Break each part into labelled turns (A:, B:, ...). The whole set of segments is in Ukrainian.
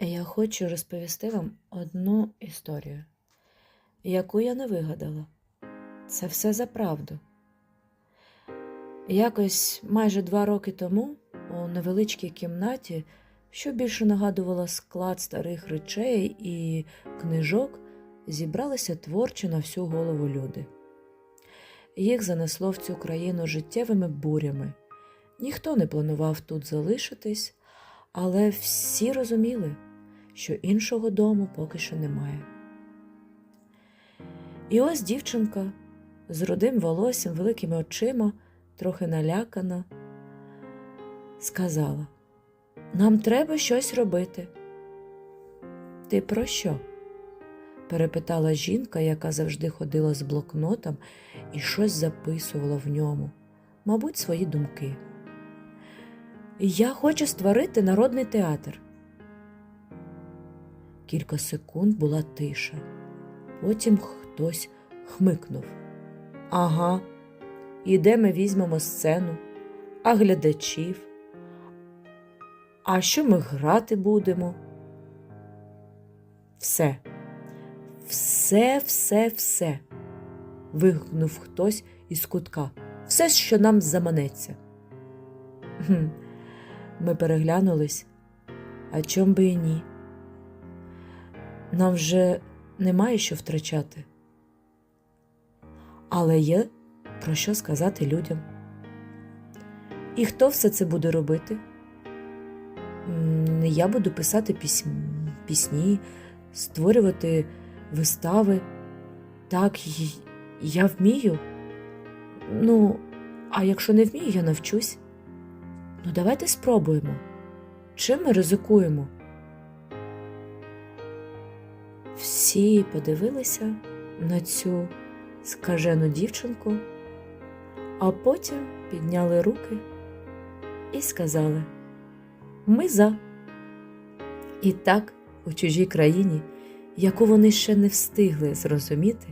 A: Я хочу розповісти вам одну історію, яку я не вигадала. Це все за правду. Якось майже два роки тому у невеличкій кімнаті, що більше нагадувала склад старих речей і книжок, зібралися творчі на всю голову люди. Їх занесло в цю країну життєвими бурями. Ніхто не планував тут залишитись, але всі розуміли, що іншого дому поки що немає. І ось дівчинка з рудим волоссям, великими очима, трохи налякана, сказала: Нам треба щось робити. Ти про що? перепитала жінка, яка завжди ходила з блокнотом і щось записувала в ньому, мабуть, свої думки. Я хочу створити народний театр. Кілька секунд була тиша. Потім хтось хмикнув. Ага, і де ми візьмемо сцену, а глядачів? А що ми грати будемо? Все, все, все, все. вигукнув хтось із кутка. Все, що нам заманеться. Ми переглянулись, а чом би і ні? Нам вже немає що втрачати. Але є про що сказати людям. І хто все це буде робити? Я буду писати пісм... пісні, створювати вистави. Так, я вмію. Ну, а якщо не вмію, я навчусь. Ну, давайте спробуємо. Чим ми ризикуємо? Всі подивилися на цю скажену дівчинку, а потім підняли руки і сказали: Ми за. І так, у чужій країні, яку вони ще не встигли зрозуміти,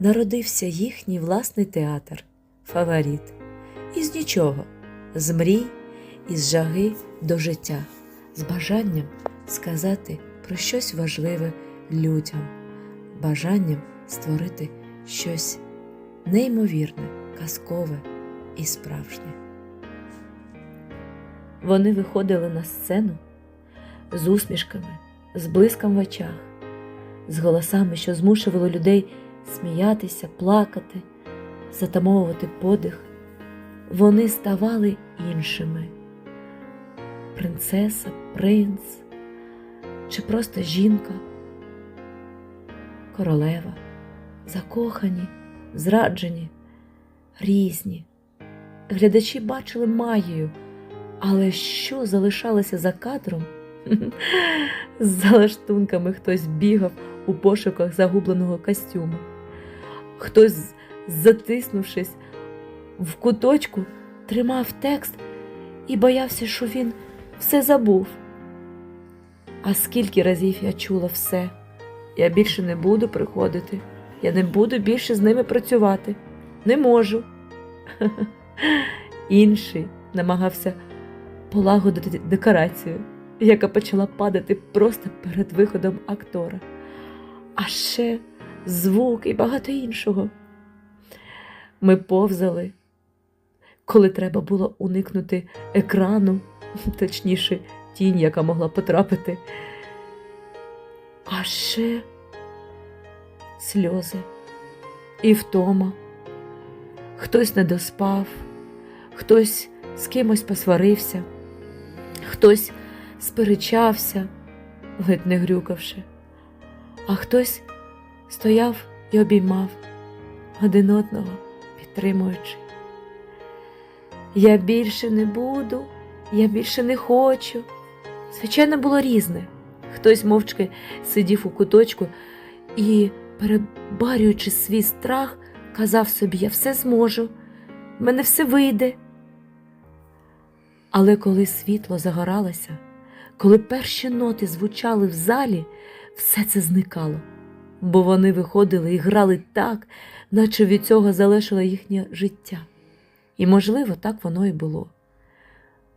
A: народився їхній власний театр, фаворит. Із нічого, з мрій, із жаги до життя, з бажанням сказати про щось важливе людям, бажанням створити щось неймовірне, казкове і справжнє. Вони виходили на сцену з усмішками, з блиском в очах, з голосами, що змушували людей сміятися, плакати, затамовувати подих. Вони ставали іншими. Принцеса, принц чи просто жінка, королева, закохані, зраджені, різні. Глядачі бачили магію, але що залишалося за кадром? З залаштунками хтось бігав у пошуках загубленого костюму. Хтось, затиснувшись в куточку, тримав текст і боявся, що він все забув. А скільки разів я чула все, я більше не буду приходити, я не буду більше з ними працювати, не можу. Інший намагався полагодити декорацію, яка почала падати просто перед виходом актора. А ще звук і багато іншого. Ми повзали, коли треба було уникнути екрану, точніше, тінь, яка могла потрапити. А ще сльози і втома. Хтось не доспав, хтось з кимось посварився, хтось сперечався, ледь не грюкавши, а хтось стояв і обіймав один одного, підтримуючи. Я більше не буду, я більше не хочу. Звичайно, було різне. Хтось мовчки сидів у куточку і, перебарюючи свій страх, казав собі, я все зможу, в мене все вийде. Але коли світло загоралося, коли перші ноти звучали в залі, все це зникало, бо вони виходили і грали так, наче від цього залежало їхнє життя. І, можливо, так воно і було.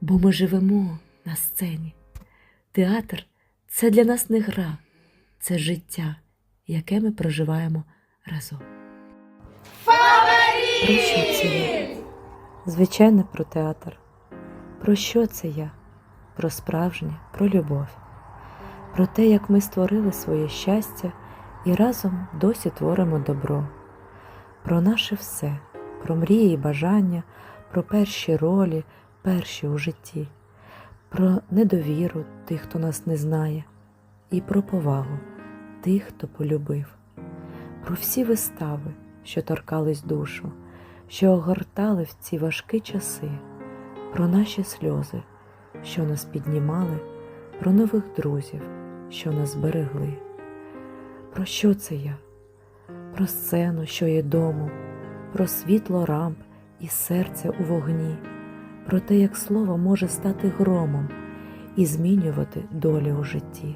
A: Бо ми живемо на сцені. Театр Це для нас не гра, це життя, яке ми проживаємо разом. Що? Звичайно, про театр. Про що це я? Про справжнє, про любов, про те, як ми створили своє щастя і разом досі творимо добро, про наше все, про мрії і бажання, про перші ролі, перші у житті, про недовіру тих, хто нас не знає, і про повагу тих, хто полюбив, про всі вистави, що торкались душу, що огортали в ці важкі часи, про наші сльози, що нас піднімали, про нових друзів, що нас берегли. Про що це я? Про сцену, що є домом, про світло рамп і серце у вогні, про те, як слово може стати громом і змінювати долі у житті,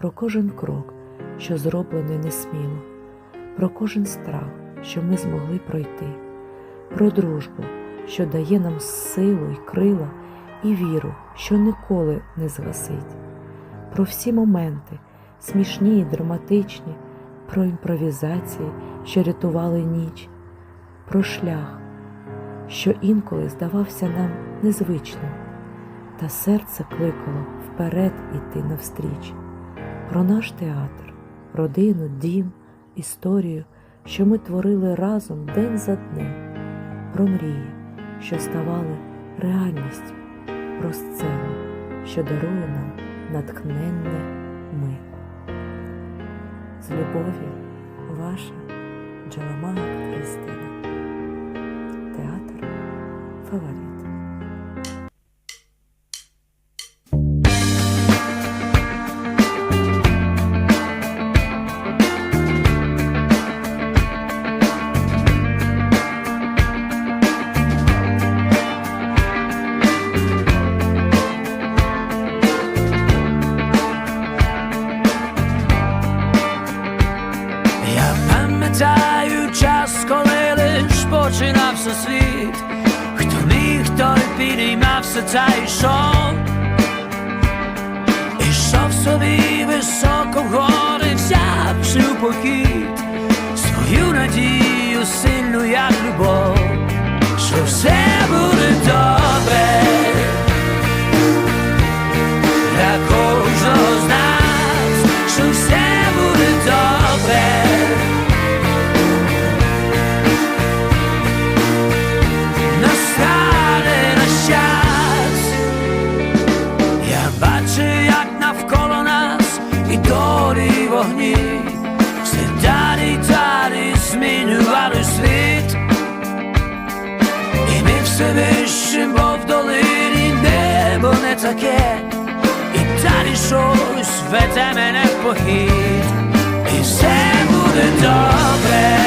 A: про кожен крок, що зроблений несміло, про кожен страх, що ми змогли пройти, про дружбу, що дає нам силу й крила, і віру, що ніколи не згасить, про всі моменти, смішні і драматичні, про імпровізації, що рятували ніч, про шлях, що інколи здавався нам незвичним, та серце кликало вперед іти навстріч, про наш театр, родину, дім, історію, що ми творили разом день за днем, про мрії, що ставали реальністю, про сцену, що дарує нам натхненне ми. З любов'ю, ваша Джаламага Христина. Фаворит.
B: Пам'ятаю час, коли лиш починався світ, той підіймався та йшов, ішов собі високо в гори, взявши у похід свою надію сильну, як любов, що все буде добре все вище, бо в долині небо не таке, і далі щось веде мене в похід, і все буде добре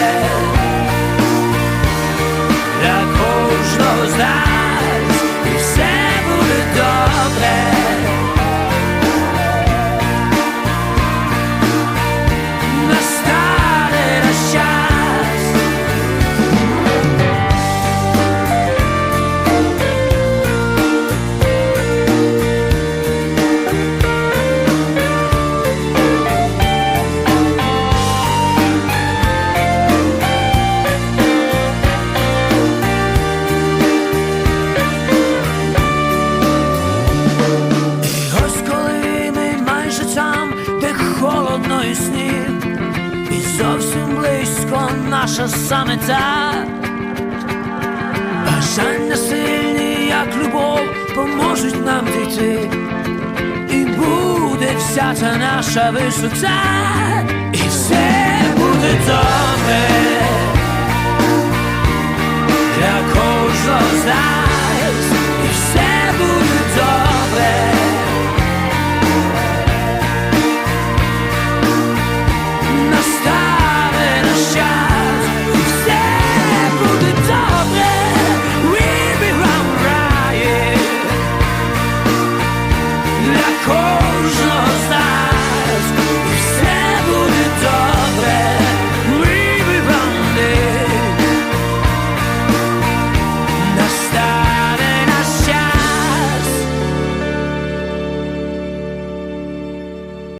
B: для кожного з наша самета. Бажання сильні, як любов, поможуть нам дійти, і буде вся та наша висоця, і все буде добре